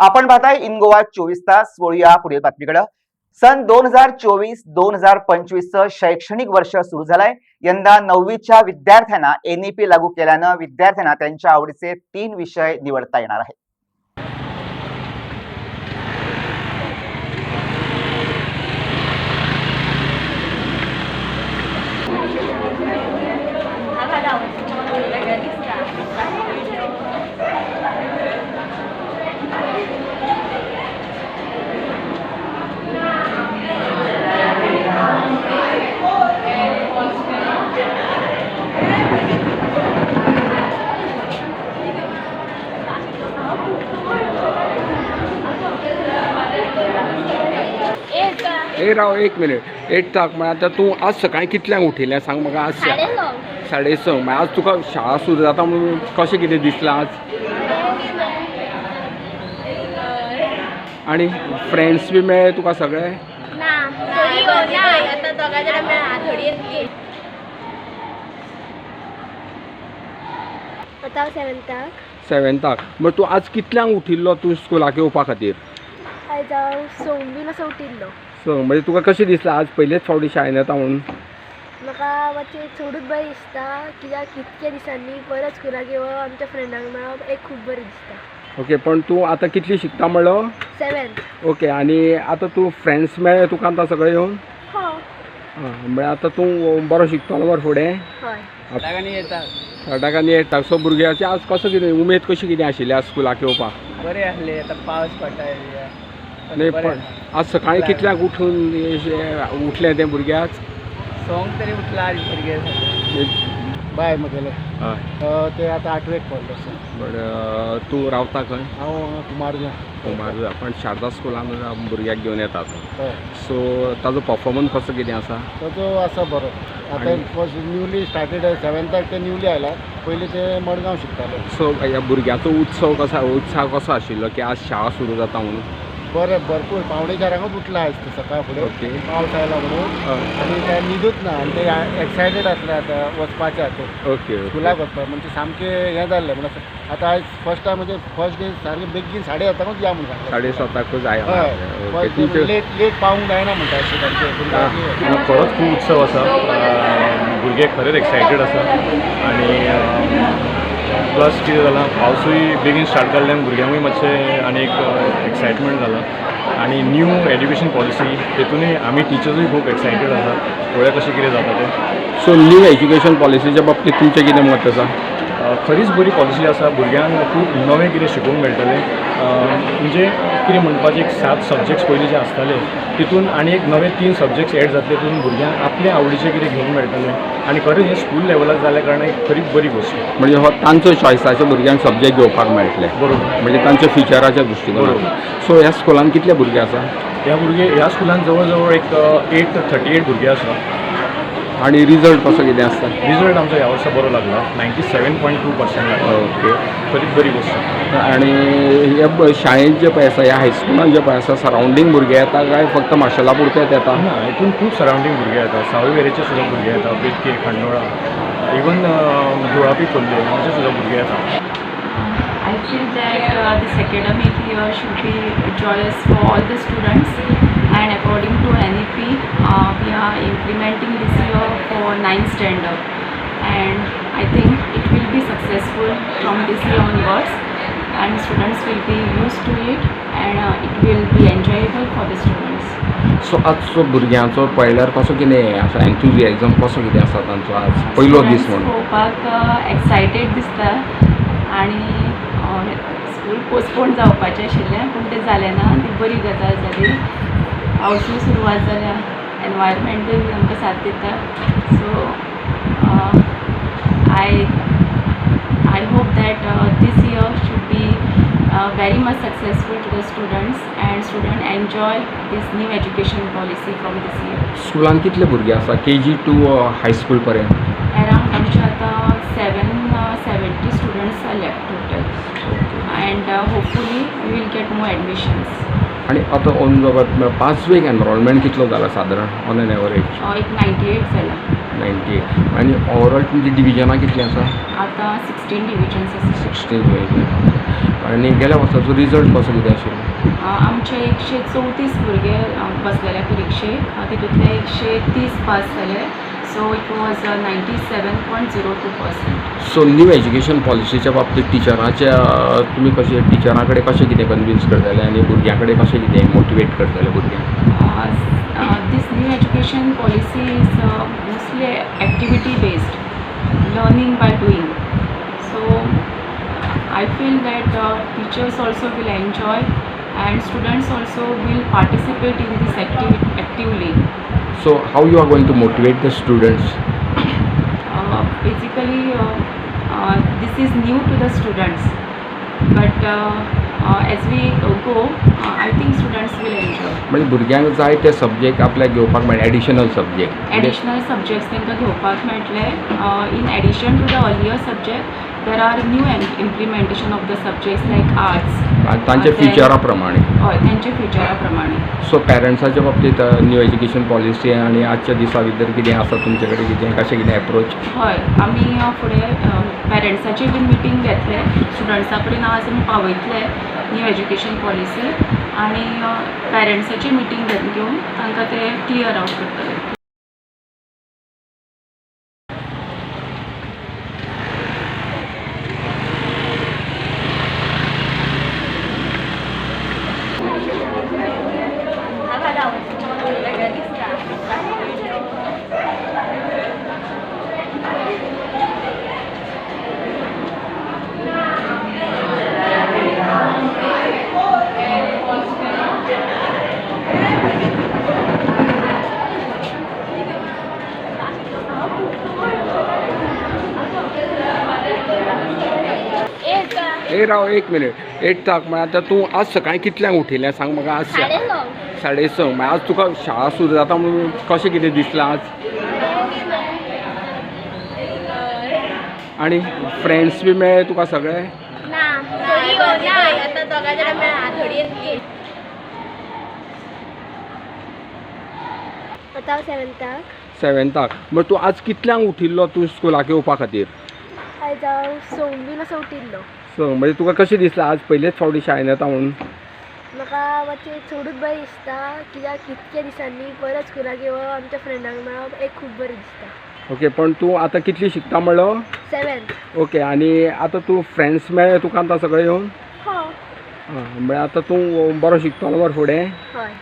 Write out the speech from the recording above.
आपण पाहताय इन गोवा चोवीस तास वळूया पुढील बातमीकडे. सन दोन हजार चोवीस दोन हजार पंचवीसचं शैक्षणिक वर्ष सुरू झालंय. यंदा नववीच्या विद्यार्थ्यांना एनईपी लागू केल्यानं विद्यार्थ्यांना त्यांच्या आवडीचे तीन विषय निवडता येणार आहेत. ए राव एक मिनिट एक ताक म्हळ्यार आतां तूं आज सकाळीं कितल्यांक उठिल्लें सांग म्हाका आज. साडे स म्हळ्यार आज तुका शाळा सुरू जाता म्हणून कशें कितें दिसलां आज? आनी फ्रेंड्स बी मेळ्ळे तुका सगळे? सेवेंथाक म्हण तूं आज कितल्यांक उठिल्लो तूं स्कुलाक येवपा खातीर आयज हांव बीन असो उठिल्लो. स म्हणजे तुका कशें दिसलां आज पयलेच फावटी शाळेन येता म्हणून म्हाका मातशें चडूच बरें दिसता. कित्याक कितक्या दिसांनी परत स्कुलाक येवप आमच्या फ्रेंडांक मेळप एक खूब बरें दिसता. ओके पण तूं आतां कितली शिकता म्हणलो सेवेंथ ओके आनी आतां तूं फ्रेंड्स मेळ्ळे तुका आतां सगळे येवन हो. आं, म्हळ्यार आतां तूं बरो शिकतलो मरे फुडें हय. फटाकांनी येता फटाकांनी येता सो भुरग्याची आज कसो कितें उमेद कशी कितें आशिल्ली आज स्कुलाक येवपाक बरे आहले आतां पावस पडटा न्ही पण आज सकाळीं कितल्यांक उठून उठलें तें भुरग्याक सोंग तरी उठला आज भुरगे बाय म्हगेले हय ते आतां आठवेक पडलो बट तूं रावता खंय हांव कुमारजा. कुमार पण शारदा स्कुलान भुरग्याक घेवन येतात. हय सो ताजो परफॉर्मन्स कसो कितें आसा ताजो आसा बरो. आतां फर्स्ट न्यूली स्टार्टेड सेवन्थाक ते न्यूली आयला पयलीं ते मडगांव शिकताले सो ह्या भुरग्याचो उत्सव कसो उत्साह कसो आशिल्लो की आज शाळा सुरू जाता म्हणून? बरें भरपूर. पावणे चारांकूच उठला आयज ते सकाळ फुडें ओके. पावस आयला म्हणून. आनी ते न्हिदूच ना आनी ते एक्सायटेड आसले आतां वचपाचे आतां. ओके स्कुलाक वचपाक म्हणजे सामकें हें जाल्लें म्हणजे आतां आयज फर्स्ट टायम म्हणजे फर्स्ट डे सारकें बेगीन साडे सातांकूच या म्हणून सांगलें साडे साताकूच आया हय लेट लेट पावूंक जायना म्हणटा अशें तांचे हांगा खरोच खूब उत्सव आसा भुरगे खरेच एक्सायटेड आसा आनी प्लस कितें जालां पावसूय बेगीन स्टार्ट जाल्ल्यान भुरग्यांकूय मातशें आनी एक एक्सायटमेंट जाला आनी न्यू एड्युकेशन पॉलिसी तेतूनय आमी टिचर्सूय खूब एक्सायटेड आसा पळोवया कशें कितें जाता तें? सो न्यू एज्युकेशन पॉलिसीच्या बाबतीत तुमचें कितें मत आसा खरीच बरी पॉलिसी आसा. भुरग्यांक खूब नवें कितें शिकूंक मेळटलें. म्हणजे कितें म्हणपाचें एक सात सब्जेक्ट्स पयलीं जे आसताले तितून आनी एक नवे तीन सब्जेक्ट्स एड जातले तितून भुरग्यांक आपल्या आवडीचें कितें घेवंक मेळटलें. आनी खरें हें स्कूल लेवलार जाल्या कारणान एक खरीच बरी गोश्ट म्हणजे हो तांचो चॉयसाचे भुरग्यांक सब्जेक्ट घेवपाक मेळटले. बरोबर. म्हणजे तांच्या फिचराच्या दृश्टीकोनातून सो ह्या स्कुलान कितले भुरगे आसा? ह्या भुरगे ह्या स्कुलान जवळ जवळ एक एट थर्टी एट भुरगे आसा. आनी रिजल्ट कसो कितें आसता रिजल्ट आमचो ह्या वर्सा बरो लागला. Ninety seven point two percent लागला. ओके खरीच बरी गोश्ट आनी हे ब- शाळेंत जे पळय आसा ह्या हायस्कुलान जे पळय आसा सरावंडींग भुरगे येता काय फक्त माशेला पुरतेच येता ना हितून खूब सरावंडींग भुरगे येता सावय वेरेचे सुद्दां भुरगे येता बेतके खांडोळा इवन धुळापी खोल्ले हांगचे सुद्दां भुरगे येता I feel that uh, this academic year should be joyous for all the students. And according to NEP uh, we are implementing this year for 9th standard and I think it will be successful from this year onwards and students will be used to it and uh, it will be enjoyable for the students. So आजचो भुरग्यांचो पळयल्यार कसो कितें हें आसा एन्थुजियाझम कसो कितें आसा तांचो आज पयलो दीस म्हणून पळोवपाक एक्सायटेड दिसता आनी स्कूल पोस्टपोन जावपाचें आशिल्लें पूण तें जालें ना ती बरी गजाल जाली पावसूय सुरवात जाल्या एनवायरमेंटूय बी आमकां साथ दिता so I I hope that this year should be very much successful to the students and student enjoy this new education policy from this year. स्कुलान कितले भुरगे आसा K G two high school पर्यंत? Around आमचे आतां seven seventy students left total and hopefully we will get more admissions आनी आतां on पांचवेक एनरोलमेंट कितलो जाला सादारण ऑन एन एवरेज एक नायन्टी एट जाला नायन्टी एट आनी ओवरऑल तुमची डिविजनां कितलीं आसा आतां सिक्स्टीन डिविजन्स आसा सिक्स्टीन डिविजन आनी गेल्या वर्साचो रिजल्ट कसो कितें आशिल्लो आमचे एकशे चवतीस भुरगे बसलेले परिक्षेक तितूंतले एकशे तीस पास जाले so it was ninety seven point zero two percent so new education पॉलिसीच्या बाबतींत टिचराच्या तुमी कशें टिचरा कडेन कशें कितें कंव्यूज करतले आनी भुरग्यां कडेन मोटिवेट करतले भुरगे this new education policy is mostly activity based learning by doing so I feel that teachers also will enjoy and students also will participate in this activity actively activity actively so how you are going to motivate the students uh, basically uh, uh, this is new to the students. But uh, uh, as we uh, go uh, i think students will enjoy. म्हणजे भुरग्यांक जाय ते subject आपल्याक घेवपाक मेळटा additional subject additional subjects तांकां घेवपाक मेळटले in addition to the earlier subject there are new implementation of the subjects like arts तांच्या. फिचरा प्रमाणे हय तेंच्या फ्युचरा प्रमाणे सो पेरंट्साच्या बाबतींत न्यू एज्युकेशन पॉलिसी आनी आजच्या दिसा भितर कितें आसा तुमचे कडेन कितें कशें कितें एप्रोच हय आमी फुडें पेरंट्साची बीन मिटींग घेतले स्टुडंट्सा कडेन आज आमी पावयतले न्यू एज्युकेशन पॉलिसी आनी पेरंट्साची मिटींग घेवन तांकां ते क्लियर आवट करतले ए राव एक मिनिट. एट ताक म्हळ्यार आतां तूं आज सकाळीं कितल्यांक उठिल्लें सांग म्हाका आज साडे स म्हळ्यार आज तुका शाळा सुरू जाता म्हणून कशें कितें दिसलां आज? आनी फ्रेंड्स बी मेळ्ळे तुका सगळे? सेवेंताक बट तूं आज कितल्यांक उठिल्लो तूं स्कुलाक येवपा खातीर आयज हांव बीन असो उठिल्लो. स म्हणजे तुका कशें दिसलां? आज पयलेच फावटी शाळेन येता म्हणून. म्हाका मातशें चडूच बरें दिसता. कित्याक इतक्या दिसांनी परत स्कुलाक येवप आमच्या फ्रेंडांक मेळप एक खूब बरें दिसता. ओके पण तूं आतां कितली शिकता म्हणलो सेवेंथ ओके आनी आतां तूं फ्रेंड्स मेळ्ळे तुका आतां सगळे येवन हो. आं, म्हळ्यार आतां तूं बरो शिकतलो मरे फुडें हय.